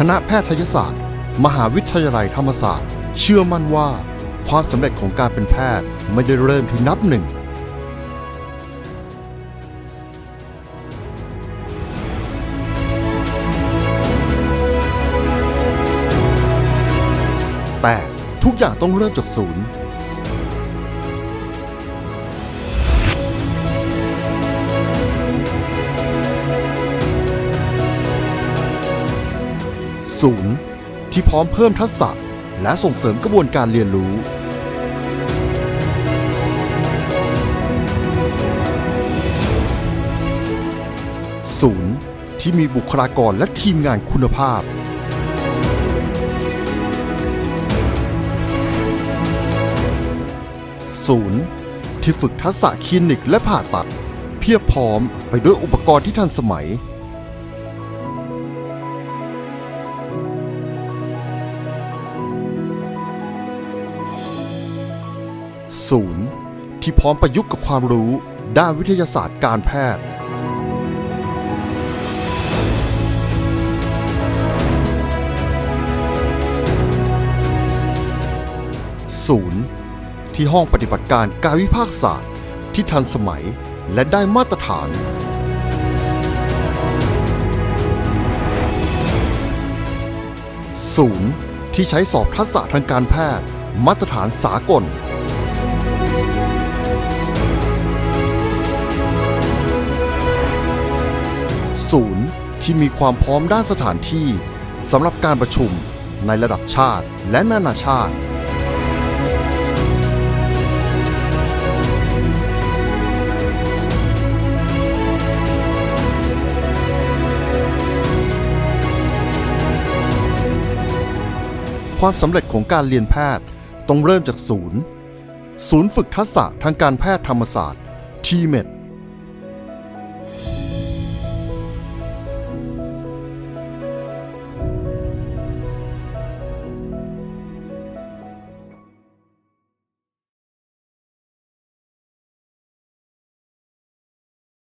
คณะแพทยศาสตร์ มหาวิทยาลัยธรรมศาสตร์ เชื่อมั่นว่า ความสำเร็จของการเป็นแพทย์ไม่ได้เริ่มที่นับหนึ่ง แต่ทุกอย่างต้องเริ่มจากศูนย์ ศูนย์ที่พร้อมเพิ่มทักษะและส่งเสริมกระบวนการเรียนรู้ ศูนย์ที่มีบุคลากรและทีมงานคุณภาพ ศูนย์ที่ฝึกทักษะคลินิกและผ่าตัด เพียบพร้อมไปด้วยอุปกรณ์ที่ทันสมัย ศูนย์ที่พร้อมประยุกต์กับความรู้ด้านวิทยาศาสตร์การแพทย์ ศูนย์ที่ห้องปฏิบัติการกายวิภาคศาสตร์ที่ทันสมัยและได้มาตรฐาน ศูนย์ที่ใช้สอบทักษะทางการแพทย์ มาตรฐานสากล ศูนย์ที่มีความพร้อมด้านสถานที่สำหรับการประชุมในระดับชาติและนานาชาติ ความสำเร็จของการเรียนแพทย์ต้องเริ่มจากศูนย์ ศูนย์ฝึกทักษะทางการแพทย์ธรรมศาสตร์ ทีเมด